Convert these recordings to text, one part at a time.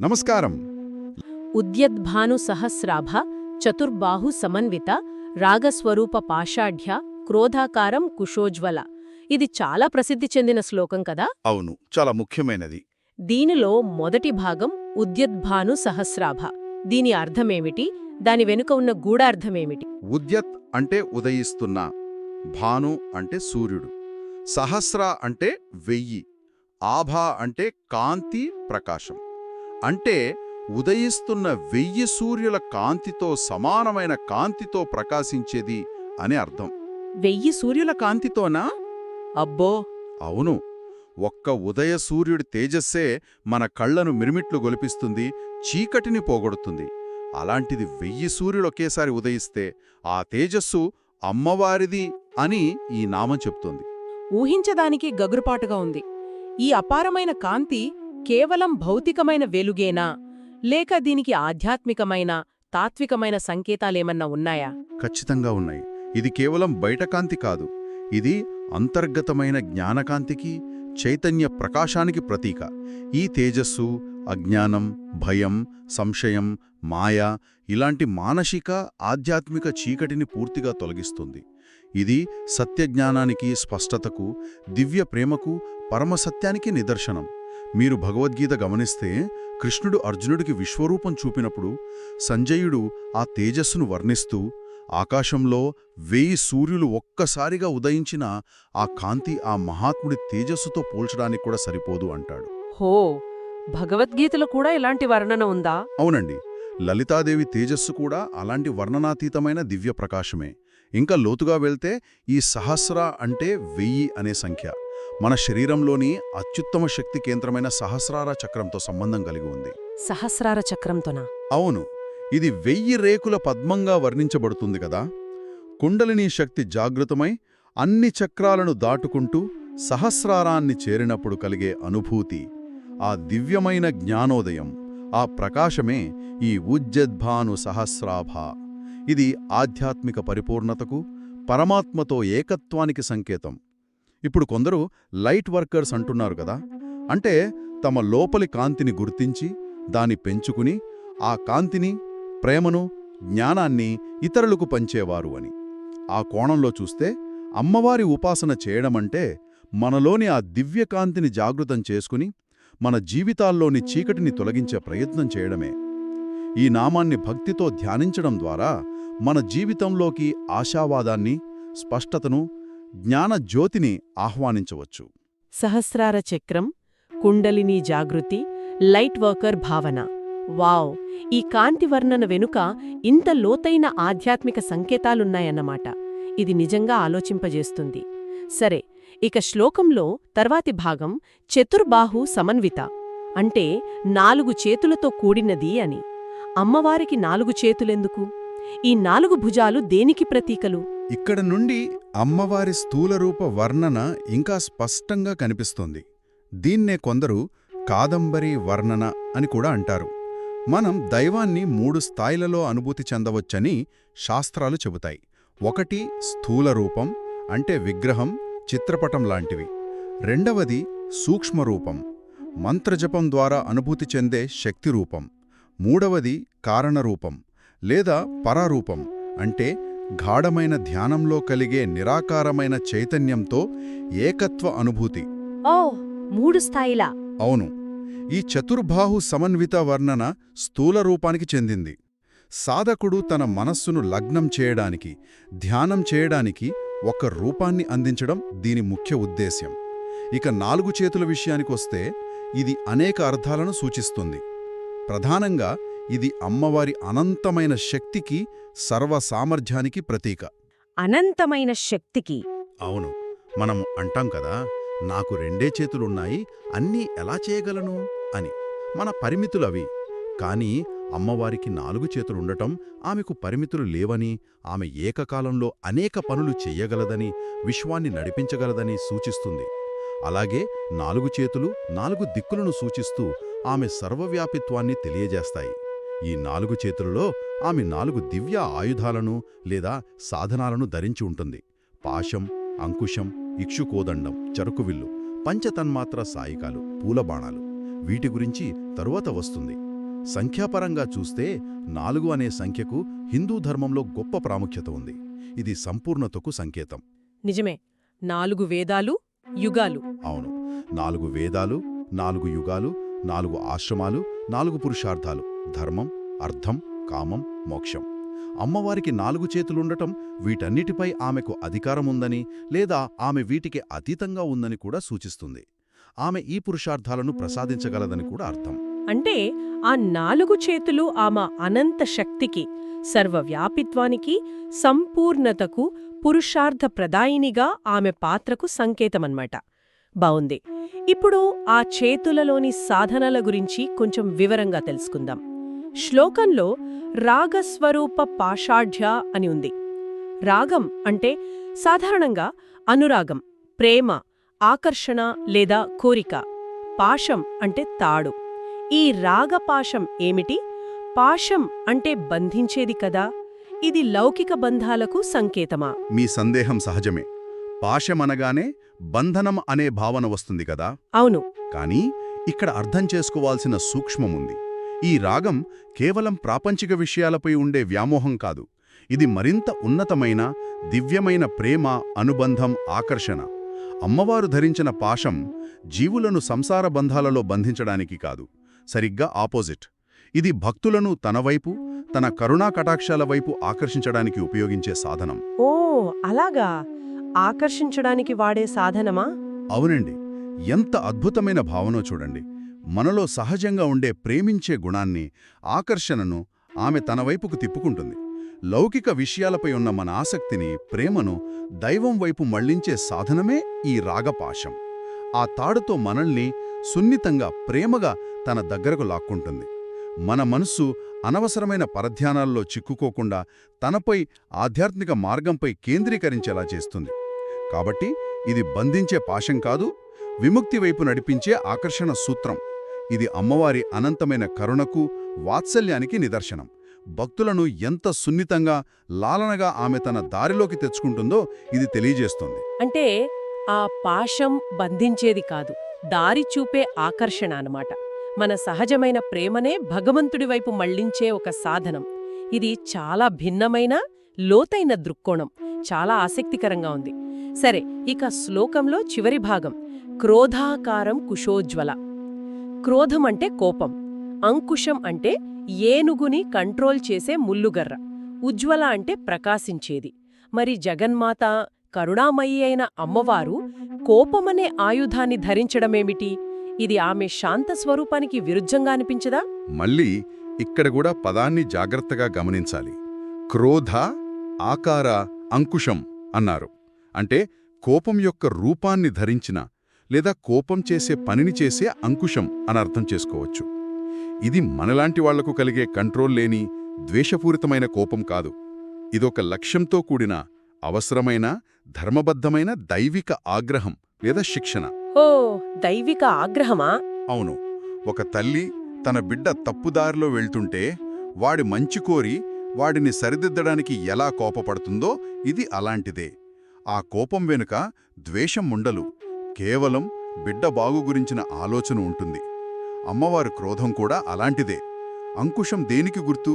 నమస్కారం. ఉద్యద్భాను సహస్రాభ చతుర్బాహు సమన్విత రాగస్వరూప పాషాఢ్య క్రోధాకారం కుశోజ్వల. ఇది చాలా ప్రసిద్ధి చెందిన శ్లోకం కదా? అవును చాలా ముఖ్యమైనది. దీనిలో మొదటి భాగం ఉద్యద్భాను సహస్రాభ దీని అర్థమేమిటి? దాని వెనుక ఉన్న గూఢార్థమేమిటి? ఉద్యత్ అంటే ఉదయిస్తున్న భాను అంటే సూర్యుడు సహస్ర అంటే వెయ్యి ఆభ అంటే కాంతి ప్రకాశం. అంటే ఉదయిస్తున్న వెయ్యి సూర్యుల కాంతితో సమానమైన కాంతితో ప్రకాశించేది అని అర్థం. వెయ్యి సూర్యుల కాంతితోనా? అబ్బో! అవును. ఒక్క ఉదయ సూర్యుడి తేజస్సే మన కళ్ళను మిరుమిట్లు గొలిపిస్తుంది చీకటిని పోగొడుతుంది. అలాంటిది వెయ్యి సూర్యులు ఒకేసారి ఉదయిస్తే ఆ తేజస్సు అమ్మవారిది అని ఈ నామం చెప్తోంది. ఊహించదానికి గగురుపాటుగా ఉంది. ఈ అపారమైన కాంతి కేవలం భౌతికమైన వెలుగేనా? లేక దీనికి ఆధ్యాత్మికమైన తాత్వికమైన సంకేతాలేమన్నా ఉన్నాయా? ఖచ్చితంగా ఉన్నాయి. ఇది కేవలం బయటకాంతి కాదు. ఇది అంతర్గతమైన జ్ఞానకాంతికి చైతన్య ప్రకాశానికి ప్రతీక. ఈ తేజస్సు అజ్ఞానం భయం సంశయం మాయ ఇలాంటి మానసిక ఆధ్యాత్మిక చీకటిని పూర్తిగా తొలగిస్తుంది. ఇది సత్యజ్ఞానానికి స్పష్టతకు దివ్య ప్రేమకు పరమసత్యానికి నిదర్శనం. మీరు భగవద్గీత గమనిస్తే కృష్ణుడు అర్జునుడికి విశ్వరూపం చూపినప్పుడు సంజయుడు ఆ తేజస్సును వర్ణిస్తూ ఆకాశంలో వేయి సూర్యులు ఒక్కసారిగా ఉదయించిన ఆ కాంతి ఆ మహాత్ముడి తేజస్సుతో పోల్చడానికి కూడా సరిపోదు అంటాడు. హో భగవద్గీతలో కూడా ఇలాంటి వర్ణన ఉందా? అవునండి. లలితాదేవి తేజస్సు కూడా అలాంటి వర్ణనాతీతమైన దివ్య ప్రకాశమే ఇంకా లోతుగా వెళ్తే ఈ సహస్ర అంటే వెయ్యి అనే సంఖ్య. మన శరీరంలోని అత్యుత్తమ శక్తి కేంద్రమైన సహస్రార చక్రంతో సంబంధం కలిగి ఉంది. సహస్రార చక్రంతోనా? అవును. ఇది వెయ్యి రేకుల పద్మంగా వర్ణించబడుతుంది కదా. కుండలిని శక్తి జాగృతమై అన్ని చక్రాలను దాటుకుంటూ సహస్రారాన్ని చేరినప్పుడు కలిగే అనుభూతి ఆ దివ్యమైన జ్ఞానోదయం ఆ ప్రకాశమే ఈ ఉజ్జద్భాను సహస్రాభ. ఇది ఆధ్యాత్మిక పరిపూర్ణతకు పరమాత్మతో ఏకత్వానికి సంకేతం. ఇప్పుడు కొందరు లైట్ వర్కర్స్ అంటున్నారు కదా. అంటే తమ లోపలి కాంతిని గుర్తించి దాని పెంచుకుని ఆ కాంతిని ప్రేమను జ్ఞానాన్ని ఇతరులకు పంచేవారు అని. ఆ కోణంలో చూస్తే అమ్మవారి ఉపాసన చేయడమంటే మనలోని ఆ దివ్యకాంతిని జాగృతం చేసుకుని మన జీవితాల్లోని చీకటిని తొలగించే ప్రయత్నం చేయడమే. ఈ నామాన్ని భక్తితో ధ్యానించడం ద్వారా మన జీవితంలోకి ఆశావాదాన్ని స్పష్టతను జ్ఞాన జ్యోతిని ఆహ్వానించవచ్చు. సహస్రార చక్రం కుండలిని జాగృతి లైట్ వర్కర్ భావన. వావ్! ఈ కాంతి వర్ణన వెనుక ఇంత లోతైన ఆధ్యాత్మిక సంకేతాలున్నాయన్నమాట. ఇది నిజంగా ఆలోచింపజేస్తుంది. సరే ఇక శ్లోకంలో తర్వాతి భాగం చతుర్బాహు సమన్విత. అంటే నాలుగు చేతులతో కూడినది అని. అమ్మవారికి నాలుగు చేతులెందుకు? ఈ నాలుగు భుజాలు దేనికి ప్రతీకలు? ఇక్కడ నుండి అమ్మవారి స్థూలరూప వర్ణన ఇంకా స్పష్టంగా కనిపిస్తుంది. దీన్నే కొందరు కాదంబరి వర్ణన అని కూడా అంటారు. మనం దైవాన్ని మూడు స్థాయిలలో అనుభూతి చెందవచ్చని శాస్త్రాలు చెబుతాయి. ఒకటి స్థూల రూపం అంటే విగ్రహం చిత్రపటం లాంటివి. రెండవది సూక్ష్మరూపం మంత్రజపం ద్వారా అనుభూతి చెందే శక్తి రూపం మూడవది కారణరూపం లేదా పరారూపం అంటే గాఢమైన ధ్యానంలో కలిగే నిరాకారమైన చైతన్యంతో ఏకత్వ అనుభూతి. ఓ మూడు స్థాయిలా. అవును. ఈ చతుర్బాహు సమన్విత వర్ణన స్థూల రూపానికి చెందింది. సాధకుడు తన మనస్సును లగ్నం చేయడానికి ధ్యానం చేయడానికి ఒక రూపాన్ని అందించడం దీని ముఖ్య ఉద్దేశ్యం. ఇక నాలుగు చేతుల విషయానికొస్తే ఇది అనేక అర్థాలను సూచిస్తుంది. ప్రధానంగా ఇది అమ్మవారి అనంతమైన శక్తికి సర్వ సామర్థ్యానికి ప్రతీక. అనంతమైన శక్తికి. అవును. మనం అంటాం కదా నాకు రెండే చేతులున్నాయి అన్నీ ఎలా చేయగలను? అని. మన పరిమితులవి. కాని అమ్మవారికి నాలుగు చేతులుండటం ఆమెకు పరిమితులు లేవని ఆమె ఏకకాలంలో అనేక పనులు చెయ్యగలదని విశ్వాన్ని నడిపించగలదని సూచిస్తుంది. అలాగే నాలుగు చేతులు నాలుగు దిక్కులను సూచిస్తూ ఆమె సర్వవ్యాపిత్వాన్ని తెలియజేస్తాయి. ఈ నాలుగు చేతులలో ఆమె నాలుగు దివ్య ఆయుధాలను లేదా సాధనాలను ధరించి ఉంటుంది. పాశం అంకుశం ఇక్షుకోదండం చరుకువిల్లు పంచతన్మాత్ర సాయికాలు పూలబాణాలు. వీటి గురించి తరువాత వస్తుంది. సంఖ్యాపరంగా చూస్తే నాలుగు అనే సంఖ్యకు హిందూ ధర్మంలో గొప్ప ప్రాముఖ్యత ఉంది. ఇది సంపూర్ణతకు సంకేతం. నిజమే. నాలుగు వేదాలు యుగాలు. అవును. నాలుగు వేదాలు నాలుగు యుగాలు నాలుగు ఆశ్రమాలు నాలుగు పురుషార్థాలు. ధర్మం అర్థం కామం మోక్షం. అమ్మవారికి నాలుగు చేతులుండటం వీటన్నిటిపై ఆమెకు అధికారముందని లేదా ఆమె వీటికి అతీతంగా ఉందని కూడా సూచిస్తుంది. ఆమె ఈ పురుషార్థాలను ప్రసాదించగలదని కూడా అర్థం. అంటే ఆ నాలుగు చేతులు ఆమె అనంత శక్తికి సర్వవ్యాపిత్వానికి సంపూర్ణతకు పురుషార్థ ప్రదాయినిగా ఆమె పాత్రకు సంకేతమన్నమాట బావుంది. ఇప్పుడు ఆ చేతులలోని సాధనల గురించి కొంచెం వివరంగా తెలుసుకుందాం. శ్లోకంలో రాగస్వరూప పాషాఢ్య అని ఉంది. రాగం అంటే సాధారణంగా అనురాగం ప్రేమ ఆకర్షణ లేదా కోరిక. పాశం అంటే తాడు. ఈ రాగపాశం ఏమిటి? పాశం అంటే బంధించేది కదా? ఇది లౌకిక బంధాలకు సంకేతమా? మీ సందేహం సహజమే. పాశమనగానే బంధనం అనే భావన వస్తుంది కదా? అవును. కానీ ఇక్కడ అర్థం చేసుకోవాల్సిన సూక్ష్మముంది ఈ రాగం కేవలం ప్రాపంచిక విషయాలపై ఉండే వ్యామోహం కాదు. ఇది మరింత ఉన్నతమైన దివ్యమైన ప్రేమ అనుబంధం ఆకర్షణ. అమ్మవారు ధరించిన పాశం జీవులను సంసార బంధాలలో బంధించడానికి కాదు సరిగ్గా ఆపోజిట్. ఇది భక్తులను తన వైపు తన కరుణా కటాక్షాల వైపు ఆకర్షించడానికి ఉపయోగించే సాధనం. ఓ అలాగా. ఆకర్షించడానికి వాడే సాధనమా? అవునండి. ఎంత అద్భుతమైన భావనో చూడండి. మనలో సహజంగా ఉండే ప్రేమించే గుణాన్ని ఆకర్షణను ఆమె తన వైపుకు తిప్పుకుంటుంది. లౌకిక విషయాలపై ఉన్న మన ఆసక్తిని ప్రేమను దైవం వైపు మళ్ళించే సాధనమే ఈ రాగపాశం. ఆ తాడుతో మనల్ని సున్నితంగా ప్రేమగా తన దగ్గరకు లాక్కుంటుంది. మన మనస్సు అనవసరమైన పరధ్యానాల్లో చిక్కుకోకుండా తనపై ఆధ్యాత్మిక మార్గంపై కేంద్రీకరించేలా చేస్తుంది. కాబట్టి ఇది బంధించే పాశం కాదు విముక్తి వైపు నడిపించే ఆకర్షణ సూత్రం. ఇది అమ్మవారి అనంతమైన కరుణకు వాత్సల్యానికి నిదర్శనం. భక్తులను ఎంత సున్నితంగా లాలనగా ఆమె తన దారిలోకి తెచ్చుకుంటుందో ఇది తెలియజేస్తుంది. అంటే ఆ పాశం బంధించేది కాదు దారి చూపే ఆకర్షణ అన్నమాట. మన సహజమైన ప్రేమనే భగవంతుడి వైపు మళ్ళించే ఒక సాధనం. ఇది చాలా భిన్నమైన లోతైన దృక్కోణం. చాలా ఆసక్తికరంగా ఉంది. సరే ఇక శ్లోకంలో చివరి భాగం. క్రోధాకారం కుశోజ్వల. క్రోధం అంటే కోపం అంకుశం అంటే ఏనుగుని కంట్రోల్ చేసే ముల్లుగర్ర ఉజ్వల అంటే ప్రకాశించేది. మరి జగన్మాత కరుణామయి అయిన అమ్మవారు కోపమనే ఆయుధాన్ని ధరించడమేమిటి? ఇది ఆమె శాంత స్వరూపానికి విరుద్ధంగా అనిపించదా? మళ్ళీ ఇక్కడ కూడా పదాన్ని జాగ్రత్తగా గమనించాలి. క్రోధ ఆకార అంకుశం అన్నారు. అంటే కోపం యొక్క రూపాన్ని ధరించిన లేదా కోపం చేసే పనిని చేసే అంకుశం అని అర్థం చేసుకోవచ్చు. ఇది మనలాంటి వాళ్ళకు కలిగే కంట్రోల్ లేని ద్వేషపూరితమైన కోపం కాదు. ఇదొక లక్ష్యంతో కూడిన అవసరమైన ధర్మబద్ధమైన దైవిక ఆగ్రహం లేదా శిక్షణ. ఓ దైవిక ఆగ్రహమా? అవును. ఒక తల్లి తన బిడ్డ తప్పుదారిలో వెళ్తుంటే వాడి మంచి కోరి వాడిని సరిదిద్దడానికి ఎలా కోపపడుతుందో ఇది అలాంటిదే. ఆ కోపం వెనుక ద్వేషం ఉండలు కేవలం బిడ్డ బాగు గురించిన ఆలోచన ఉంటుంది. అమ్మవారి క్రోధం కూడా అలాంటిదే. అంకుశం దేనికి గుర్తు?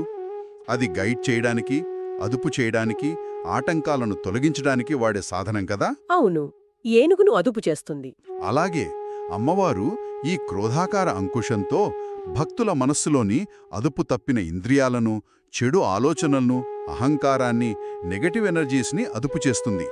అది గైడ్ చేయడానికి అదుపు చేయడానికి ఆటంకాలను తొలగించడానికి వాడే సాధనం కదా? అవును ఏనుగును అదుపు చేస్తుంది. అలాగే అమ్మవారు ఈ క్రోధాకార అంకుశంతో భక్తుల మనస్సులోని అదుపు తప్పిన ఇంద్రియాలను చెడు ఆలోచనలను అహంకారాన్ని నెగటివ్ ఎనర్జీస్ని అదుపు చేస్తుంది.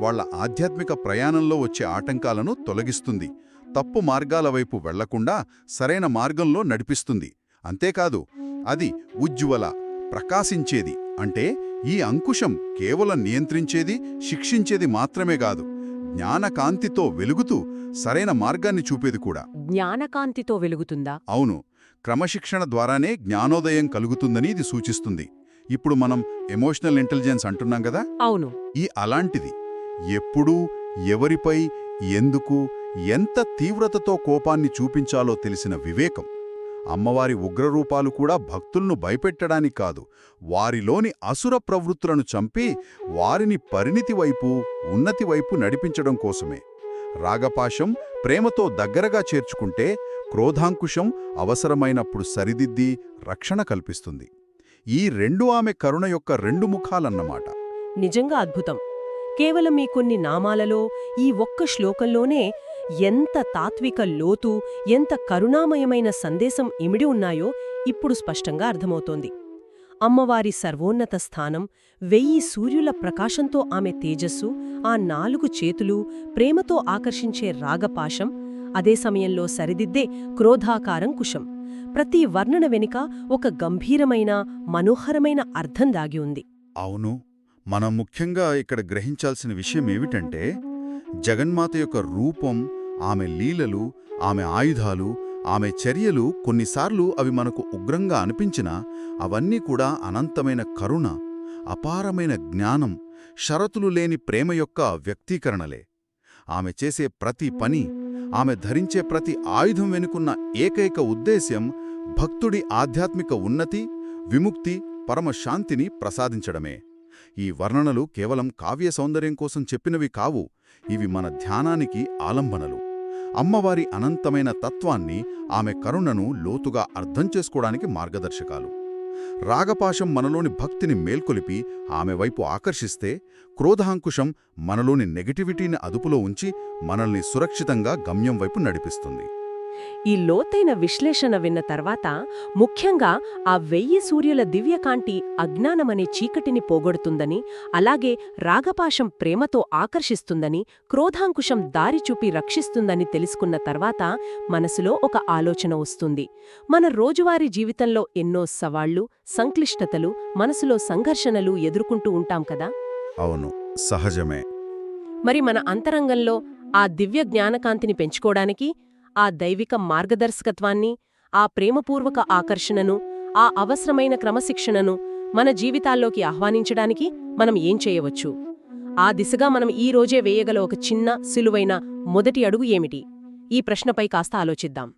వాళ్ళ ఆధ్యాత్మిక ప్రయాణంలో వచ్చే ఆటంకాలను తొలగిస్తుంది. తప్పు మార్గాల వైపు వెళ్ళకుండా సరైన మార్గంలో నడిపిస్తుంది. అంతేకాదు అది ఉజ్వల ప్రకాశించేది. అంటే ఈ అంకుశం కేవలం నియంత్రించేది శిక్షించేది మాత్రమే కాదు జ్ఞానకాంతితో వెలుగుతూ సరైన మార్గాన్ని చూపేది కూడా. జ్ఞానకాంతితో వెలుగుతుందా? అవును క్రమశిక్షణ ద్వారానే జ్ఞానోదయం కలుగుతుందని ఇది సూచిస్తుంది. ఇప్పుడు మనం ఎమోషనల్ ఇంటెలిజెన్స్ అంటున్నాం కదా? అవును. ఈ అలాంటిది ఎప్పుడూ ఎవరిపై ఎందుకు ఎంత తీవ్రతతో కోపాన్ని చూపించాలో తెలిసిన వివేకం. అమ్మవారి ఉగ్రరూపాలు కూడా భక్తులను భయపెట్టడానికి కాదు వారిలోని అసుర ప్రవృత్తులను చంపి వారిని పరిణితి వైపు ఉన్నతి వైపు నడిపించడం కోసమే. రాగపాశం ప్రేమతో దగ్గరగా చేర్చుకుంటే క్రోధాంకుశం అవసరమైనప్పుడు సరిదిద్ది రక్షణ కల్పిస్తుంది. ఈ రెండు ఆమె కరుణ యొక్క రెండు ముఖాలన్నమాట. నిజంగా అద్భుతం. కేవలం మీ కొన్ని నామాలలో ఈ ఒక్క శ్లోకంలోనే ఎంత తాత్విక లోతు ఎంత కరుణామయమైన సందేశం ఇమిడి ఉన్నాయో ఇప్పుడు స్పష్టంగా అర్థమవుతోంది. అమ్మవారి సర్వోన్నత స్థానం వెయ్యి సూర్యుల ప్రకాశంతో ఆమె తేజస్సు ఆ నాలుగు చేతులు ప్రేమతో ఆకర్షించే రాగపాశం అదే సమయంలో సరిదిద్దే క్రోధాకారం కుశం. ప్రతి వర్ణన వెనుక ఒక గంభీరమైన మనోహరమైన అర్థం దాగి ఉంది. అవును మనం ముఖ్యంగా ఇక్కడ గ్రహించాల్సిన విషయం ఏమిటంటే జగన్మాత యొక్క రూపం ఆమె లీలలు ఆమె ఆయుధాలు ఆమె చర్యలు కొన్నిసార్లు అవి మనకు ఉగ్రంగా అనిపించినా అవన్నీ కూడా అనంతమైన కరుణ అపారమైన జ్ఞానం షరతులు లేని ప్రేమ యొక్క వ్యక్తీకరణలే. ఆమె చేసే ప్రతి పని ఆమె ధరించే ప్రతి ఆయుధం వెనుకున్న ఏకైక ఉద్దేశ్యం భక్తుడి ఆధ్యాత్మిక ఉన్నతి విముక్తి పరమశాంతిని ప్రసాదించడమే. ఈ వర్ణనలు కేవలం కావ్య సౌందర్యం కోసం చెప్పినవి కావు. ఇవి మన ధ్యానానికి ఆలంబనలు. అమ్మవారి అనంతమైన తత్వాన్ని ఆమె కరుణను లోతుగా అర్థం చేసుకోవడానికి మార్గదర్శకాలు. రాగపాశం మనలోని భక్తిని మేల్కొలిపి ఆమె వైపు ఆకర్షిస్తే క్రోధాంకుశం మనలోని నెగటివిటీని అదుపులో ఉంచి మనల్ని సురక్షితంగా గమ్యం వైపు నడిపిస్తుంది. ఈ లోతైన విశ్లేషణ విన్న తర్వాత ముఖ్యంగా ఆ వెయ్యి సూర్యుల దివ్యకాంతి అజ్ఞానమనే చీకటిని పోగొడుతుందని అలాగే రాగపాశం ప్రేమతో ఆకర్షిస్తుందని క్రోధాంకుశం దారి చూపి రక్షిస్తుందని తెలుసుకున్న తర్వాత మనసులో ఒక ఆలోచన వస్తుంది. మన రోజువారీ జీవితంలో ఎన్నో సవాళ్ళు సంక్లిష్టతలు మనసులో సంఘర్షణలు ఎదుర్కొంటూ ఉంటాం కదా? అవును సహజమే. మరి మన అంతరంగంలో ఆ దివ్య జ్ఞానకాంతిని పెంచుకోవడానికి ఆ దైవిక మార్గదర్శకత్వాన్ని ఆ ప్రేమపూర్వక ఆకర్షణను ఆ అవసరమైన క్రమశిక్షణను మన జీవితాల్లోకి ఆహ్వానించడానికి మనం ఏం చేయవచ్చు? ఆ దిశగా మనం ఈ రోజే వేయగల ఒక చిన్న సులువైన మొదటి అడుగు ఏమిటి? ఈ ప్రశ్నపై కాస్త ఆలోచిద్దాం.